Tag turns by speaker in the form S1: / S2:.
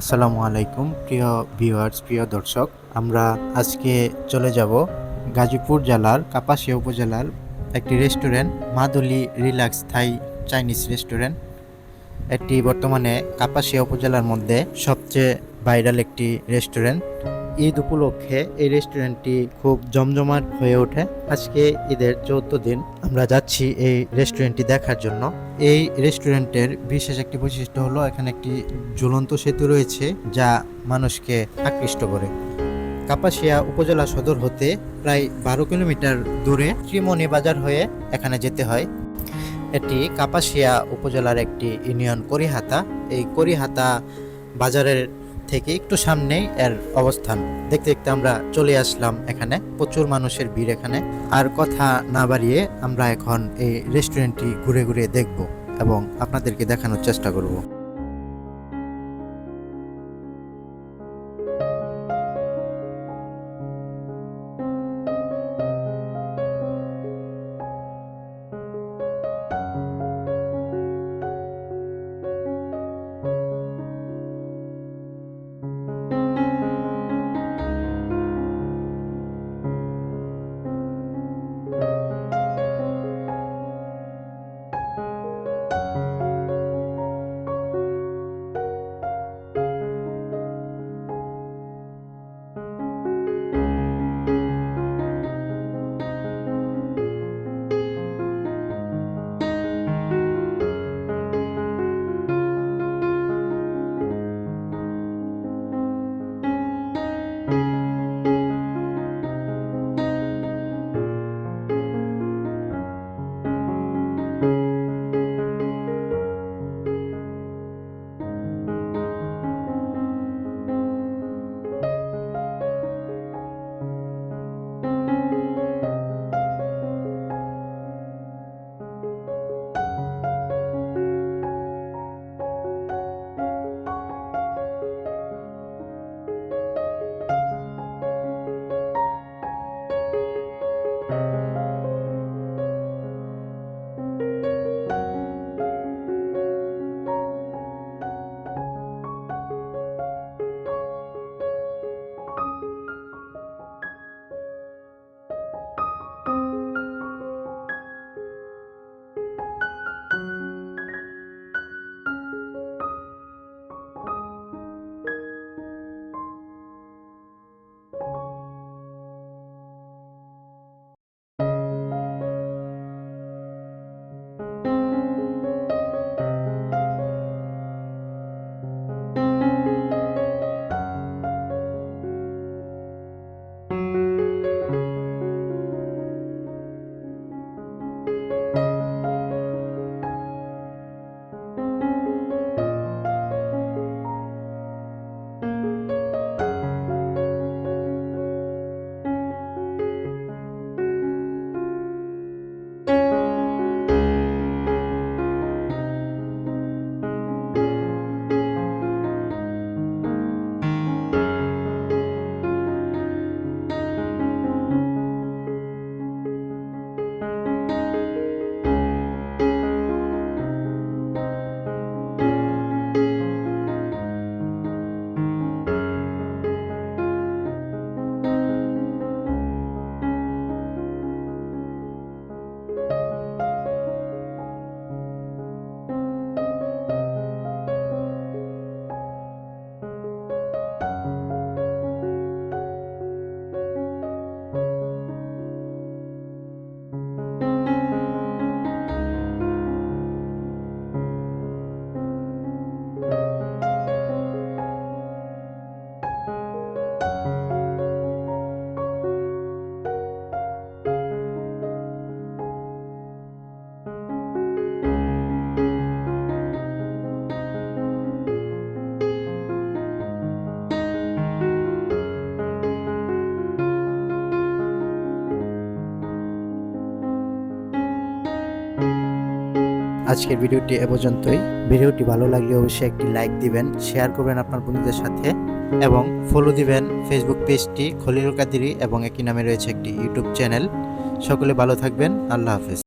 S1: আসসালামু আলাইকুম, প্রিয় ভিউয়ার্স, প্রিয় দর্শক। আমরা আজকে চলে যাব গাজীপুর জেলার কাপাসিয়া উপজেলার একটি restaurant, Maduli relax Thai Chinese restaurant. এটি বর্তমানে কাপাসিয়া উপজেলার মধ্যে সবচেয়ে ভাইরাল একটি রেস্টুরেন্ট। ঈদ উপলক্ষে এই রেস্টুরেন্টটি খুব জমজমাট হয়ে ওঠে। আজকে ঈদের চৌদ্দ দিন আমরা যাচ্ছি এই রেস্টুরেন্টটি দেখার জন্য। এই রেস্টুরেন্টের বিশেষ একটি বৈশিষ্ট্য হলো এখানে একটি ঝুলন্ত সেতু রয়েছে যা মানুষকে আকৃষ্ট করে। কাপাসিয়া উপজেলা সদর হতে প্রায় বারো কিলোমিটার দূরে ত্রিমণি বাজার হয়ে এখানে যেতে হয়। এটি কাপাসিয়া উপজেলার একটি ইউনিয়ন করিহাতা। এই করিহাতা বাজারের থেকে একটু সামনেই এর অবস্থান। দেখতে দেখতে আমরা চলে আসলাম এখানে। প্রচুর মানুষের ভিড় এখানে। আর কথা না বাড়িয়ে আমরা এখন এই রেস্টুরেন্টটি ঘুরে ঘুরে দেখব এবং আপনাদেরকে দেখানোর চেষ্টা করব। আজকের ভিডিওটি এ পর্যন্তই। ভিডিওটি ভালো লাগলে অবশ্যই একটি লাইক দিবেন, শেয়ার করবেন আপনার বন্ধুদের সাথে এবং ফলো দিবেন ফেসবুক পেজটি খলিল কাদিরি এবং একই নামে রয়েছে একটি ইউটিউব চ্যানেল সকলে ভালো থাকবেন, আল্লাহ হাফেজ।